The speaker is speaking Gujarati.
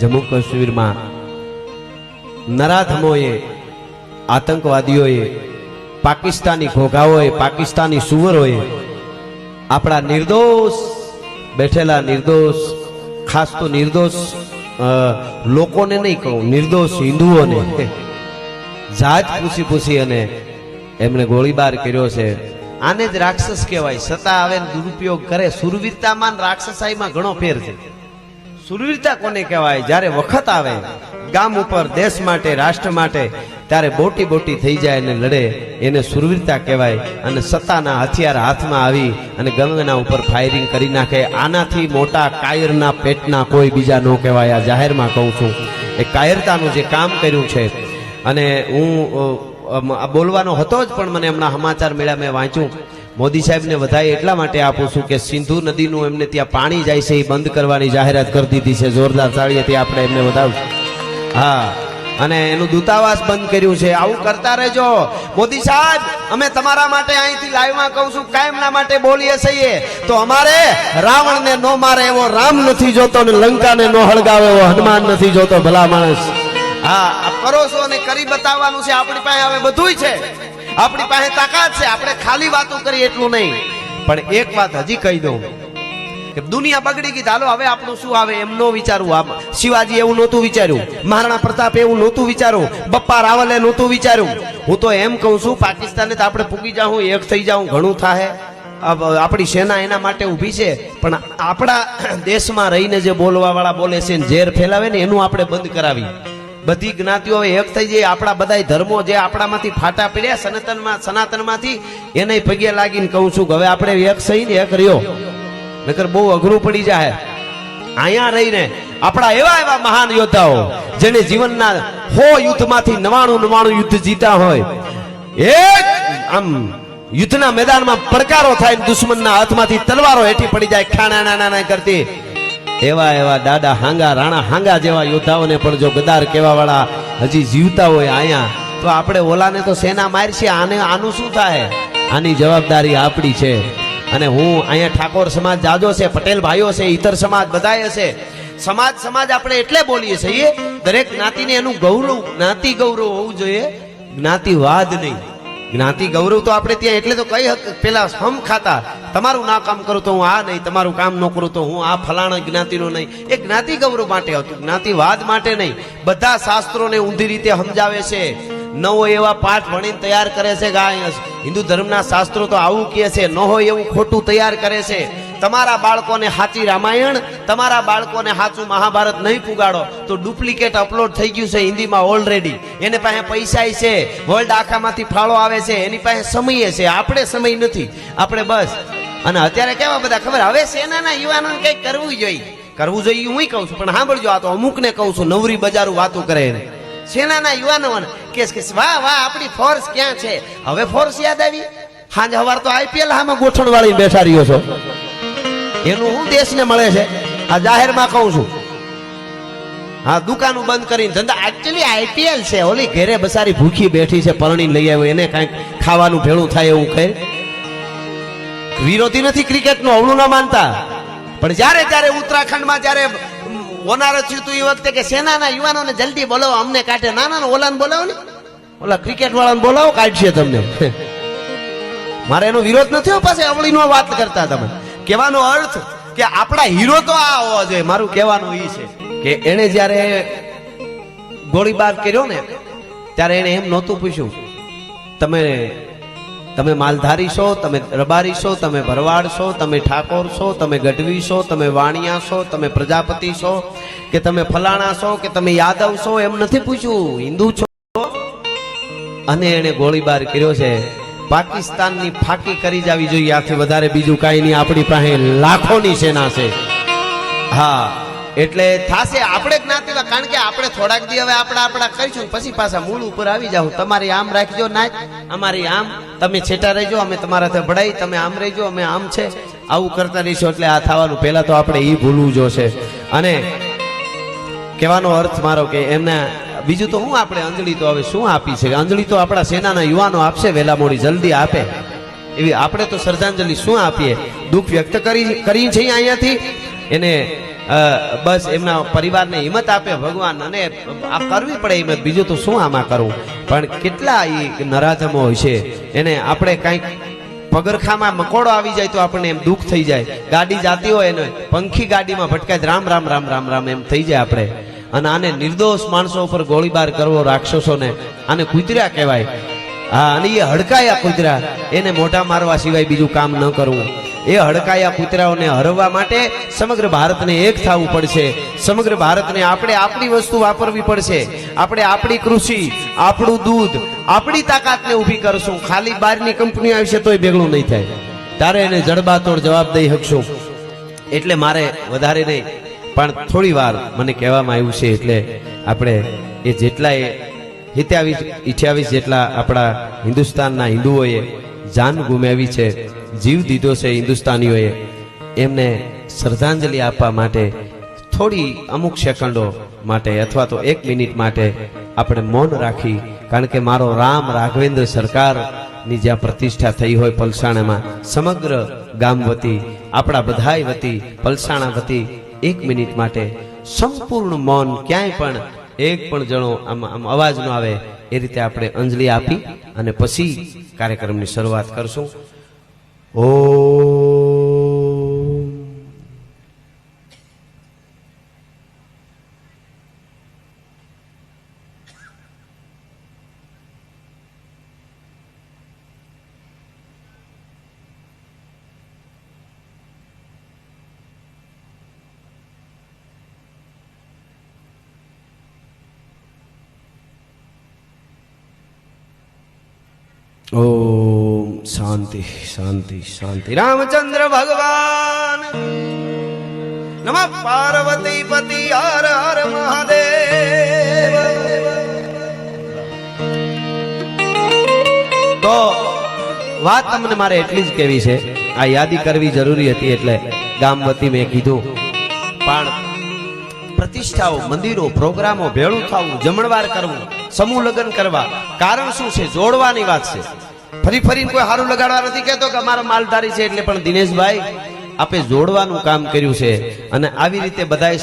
જમ્મુ કાશ્મીરમાં નરાધમોએ, આતંકવાદીઓએ, પાકિસ્તાની ઘોઘાઓએ, પાકિસ્તાની સુવરોએ આપણા નિર્દોષ, બેઠેલા નિર્દોષ, ખાસ તો નિર્દોષ લોકોને નહીં કહું, નિર્દોષ હિન્દુઓને. જાત પૂછી પૂછી અને એમણે ગોળીબાર કર્યો છે. આને જ રાક્ષસ કહેવાય. સત્તા આવે દુરુપયોગ કરે. સુરવીરતામાં રાક્ષસાઈમાં ઘણો ફેર છે. સુરવીરતા કોને કહેવાય? જ્યારે વખત આવે, ગામ ઉપર, દેશ માટે, રાષ્ટ્ર માટે, ત્યારે બોટી બોટી થઈ જાય અને લડે. એને સુરવીરતા કહેવાય અને સત્તાના હથિયાર હાથમાં આવી અને ગંગના ઉપર ફાયરિંગ કરી નાખે. આનાથી મોટા કાયરના પેટના કોઈ બીજા ન કહેવાય. આ જાહેરમાં કહું છું. એ કાયરતાનું જે કામ કર્યું છે. અને હું બોલવાનો હતો જ, પણ મને હમણાં સમાચાર મળ્યા, મેં વાંચ્યું. મોદી સાહેબને વધારે એટલા માટે આપું છું કે સિંધુ નદીનું એમને ત્યાં પાણી જાય છે એ બંધ કરવાની જાહેરાત કરી દીધી છે. જોરદાર તાળીએથી આપણે એમને વધાવશું હા, અને એનું દૂતાવાસ બંધ કર્યું છે. આવું કરતા રહેજો. મોદી સાહેબ, અમે તમારા માટે અહીંથી લાઈવમાં કહું છું કાયમના માટે બોલીએ છીએ. તો અમારે રાવણને નો મારે એવો રામ નથી જોતો ને લંકાને નો હળગાવે એવો હનુમાન નથી જોતો ભલા માણસ. હા કરો છો અને કરી બતાવવાનું છે. આપણી પાસે હવે બધુંય છે. આપણી પાસે તાકાત છે, આપણે ખાલી વાતો કરીએ એટલું નહીં. પણ એક વાત હજી કહી દઉં કે દુનિયા બગડી ગઈ ચાલો હવે આપણું શું આવે એમ નો વિચારવું. આમ શિવાજી એવું નહોતું વિચાર્યું, મહારાણા પ્રતાપ એવું નહોતું વિચાર્યું, બપ્પા રાવલે નહોતું વિચાર્યું. હું તો એમ કહું છું પાકિસ્તાને તો આપણે પૂગી જાઉં, એક થઈ જાઉં, ઘણું થાય આપણી સેના એના માટે ઊભી છે, પણ આપણા દેશમાં રહીને જે બોલવા વાળા બોલે છે ઝેર ફેલાવે ને, એનું આપણે બંધ કરાવી બધી જ્ઞાતિઓ એક થઈ જાય. આપણા બધાય ધર્મો જે આપણામાંથી ફાટા પડ્યા સનાતનમાં સનાતનમાંથી, એને પગે લાગીને કહું છું કે હવે આપણે એક સહી ને એક રહ્યો. નકર બહુ અઘરું પડી જાય. અહીંયા રહીને આપણા એવા એવા મહાન યોદ્ધાઓ જેને જીવનના હો યુદ્ધમાંથી નવાણું નવાણું યુદ્ધ જીતા હોય. એક આમ યુદ્ધના મેદાનમાં પડકારો થાય દુશ્મનના હાથમાંથી તલવારો હેઠી પડી જાય. ખાણા નાના કરતી. એવા એવા દાદા હાંગા, રાણા હાંગા જેવા યોદ્ધાઓને પણ જો ગદાર કેવા વાળા હજી જીવતા હોય અહીંયા તો આપણે ઓલાને તો સેના મારશે, આને આનું શું થાય? આની જવાબદારી આપણી છે. અને હું અહીંયા ઠાકોર સમાજ જાજો છે, પટેલ ભાઈઓ છે ઇતર સમાજ બધાય છે. સમાજ સમાજ આપણે એટલે બોલીએ છીએ, દરેક જ્ઞાતિને એનું ગૌરવ, જ્ઞાતિ ગૌરવ હોવું જોઈએ, જ્ઞાતિવાદ નહીં. જ્ઞાતિ ગૌરવ તો આપણે ત્યાં એટલે તો કઈ પેલા હમ ખાતા. તમારું ના કામ કરું તો હું આ નહીં, તમારું કામ ન કરું તો હું આ ફલાણા જ્ઞાતિનો નહીં. એ જ્ઞાતિ ગૌરવ માટે હતું, જ્ઞાતિવાદ માટે નહીં. બધા શાસ્ત્રોને ઊંધી રીતે સમજાવે છે. નવો એવા પાઠ ભણીને તૈયાર કરે છે ગાય હિન્દુ ધર્મના શાસ્ત્રો તો આવું કહે છે, ન હોય એવું ખોટું તૈયાર કરે છે. તમારા બાળકોને સાચી રામાયણ, તમારા બાળકોને સાચું મહાભારત નહીં પુગાડો, તો ડુપ્લિકેટ અપલોડ થઈ ગયું છે હિન્દીમાં ઓલરેડી એને પાસે પૈસા છે વર્લ્ડ આખામાંથી ફાળો આવે છે, એની પાસે સમય છે, આપણે સમય નથી. આપણે બસ. અને અત્યારે કેવા બધા ખબર? હવે સેનાના યુવાનોને કંઈક કરવું જોઈએ. કરવું જોઈએ હું કહું છું, પણ સાંભળજો, આ તો અમુકને કહું છું, નવરી બજારું વાતો કરે એને. સેનાના યુવાનો કે વાહ વાહ, આપણી ફોર્સ ક્યાં છે? હવે ફોર્સ યાદ આવી? હાંજ હવાર તો આઈપીએલ હામાં ગોઠણ વાળી બેઠા રહ્યો છો. એનું હું દેશને મળે છે? આ જાહેરમાં કહું છું. હા દુકાનો બંધ કરીને ધંધા એકચ્યુઅલી આઈપીએલ છે. ઓલી ઘરે બસારી ભૂખી બેઠી છે પરણી લઈ આવ્યો. એને કાંઈક ખાવાનું ભેળું થાય એવું કહે. વિરોધી નથી ક્રિકેટનો અવળું ના માનતા. પણ જ્યારે ત્યારે ઉત્તરાખંડમાં જ્યારે ઓનાર થયું હતું એ વખતે કે સેનાના યુવાનોને જલ્દી બોલાવો અમને કાઢે. ના ના ના, ઓલાને બોલાવો ને. ઓલા ક્રિકેટ વાળાને બોલાવો કાઢશે તમને. મારે એનો વિરોધ નથી પાસે અવળીનો વાત કરતા તમે. કહેવાનો અર્થ કે આપણા હીરો તો આ હોવા જોઈએ, મારું કહેવાનું એ છે કે એણે જ્યારે ગોળીબાર કર્યો ને, ત્યારે એણે એમ નહોતું પૂછ્યું, તમે તમે માલધારી છો, તમે રબારી છો, તમે ભરવાડ છો, તમે ઠાકોર છો, તમે ગઢવી છો, તમે વાણિયા છો, તમે પ્રજાપતિ છો, કે તમે ફલાણા છો, કે તમે યાદવ છો? એમ નથી પૂછ્યું. હિન્દુ છો? અને એને ગોળીબાર કર્યો છે. પાકિસ્તાનની ફાકી કરી જાવી જોઈએ. આથી વધારે બીજું કાંઈ નહીં. આપણી પાસે લાખોની સેના છે. હા, એટલે થાશે. આપણે જ્ઞાતિમાં કારણ કે આપણે થોડાક દી હવે આપણા આપણા કરીશું પછી પાછા મૂળ ઉપર આવી જાવ તમારી આમ રાખજો ના અમારી આમ. તમે છેટા રહેજો. અમે તમારાથી ભળાઈ. તમે આમ રહેજો. અમે આમ છે. આવું કરતા રહીશું. એટલે આ થવાનું. પહેલા તો આપણે એ ભૂલવું જોશે. અને કહેવાનો અર્થ મારો કે એમના બીજું તો હું આપણે અંજળી તો હવે શું આપી છે? અંજળી તો આપણા સેનાના યુવાનો આપશે વહેલા મોડી જલ્દી આપે. એવી આપણે તો શ્રદ્ધાંજલિ શું આપીએ? દુઃખ વ્યક્ત કરી કરી છે અહીંયાથી? એને બસ એમના પરિવારને હિંમત આપે, ભગવાન અને આ કરવી પડે હિંમત. બીજું તો શું આમાં કરવું? પણ કેટલા એ નરાધમો હોય છે. એને આપણે કાંઈક પગરખામાં મકોડો આવી જાય તો આપણને એમ દુઃખ થઈ જાય. ગાડી જાતી હોય એને, પંખી ગાડીમાં ભટકાય રામ રામ રામ રામ રામ એમ થઈ જાય આપણે. અને આને નિર્દોષ માણસો ઉપર ગોળીબાર કરવો રાક્ષસોને આને કૂતર્યા કહેવાય. હા, અને એ હડકાયા કુતરા, એને મોઢા મારવા સિવાય બીજું કામ ન કરવું. એ હડકાયા કૂતરાઓને હરવવા માટે સમગ્ર ભારતને એક થવું પડશે. સમગ્ર ભારતને આપણે આપણી વસ્તુ વાપરવી પડશે. આપણે આપણી કૃષિ, આપણું દૂધ, આપણી તાકાતને ઊભી કરશું. ખાલી બહારની કંપની આવશે તોય ભેગું નહીં થાય. તારે એને જડબાતોડ જવાબ દઈ શકશું. એટલે મારે વધારે નહીં. પણ થોડી વાર મને કહેવામાં આવ્યું છે એટલે આપણે એ જેટલાય સિત્યાવીસ અઠ્યાવીસ જેટલા આપણા હિન્દુસ્તાનના હિન્દુઓએ જાન ગુમાવી છે, જીવ દીધો છે હિન્દુસ્તાનીઓએ, એમને શ્રદ્ધાંજલિ આપવા માટે થોડી અમુક સેકન્ડો માટે અથવા તો એક મિનિટ માટે આપણે મૌન રાખી, કારણ કે મારો રામ રાઘવેન્દ્ર સરકારની જ્યાં પ્રતિષ્ઠા થઈ હોય પલસાણામાં, સમગ્ર ગામ વતી, આપણા બધાય વતી, પલસાણા વતી એક મિનિટ માટે સંપૂર્ણ મૌન ક્યાંય પણ એક પણ જણો આમ આમ અવાજ ન આવે, એ રીતે આપણે અંજલિ આપી અને પછી કાર્યક્રમની શરૂઆત કરશું. ઓ ઓમ શાંતિ શાંતિ શાંતિ. રામચંદ્ર ભગવાન. નમ પાર્વતી પતિ હર હર મહાદેવ. તો વાત તમને મારે એટલી જ કેવી છે. આ યાદી કરવી જરૂરી હતી એટલે ગામ વતી મેં કીધું. પ્રતિષ્ઠાઓ, મંદિરો, પ્રોગ્રામો, ભેળું થવું જમણવાર કરવું, સમૂહ લગ્ન કરવા. કારણ શું છે? જોડવાની વાત છે. ફરી ફરી કોઈ સારું લગાડવા નથી કહેતો કે અમારો માલધારી છે એટલે પણ દિનેશભાઈ, આપે જોડવાનું કામ કર્યું છે અને આવી રીતે બધાએ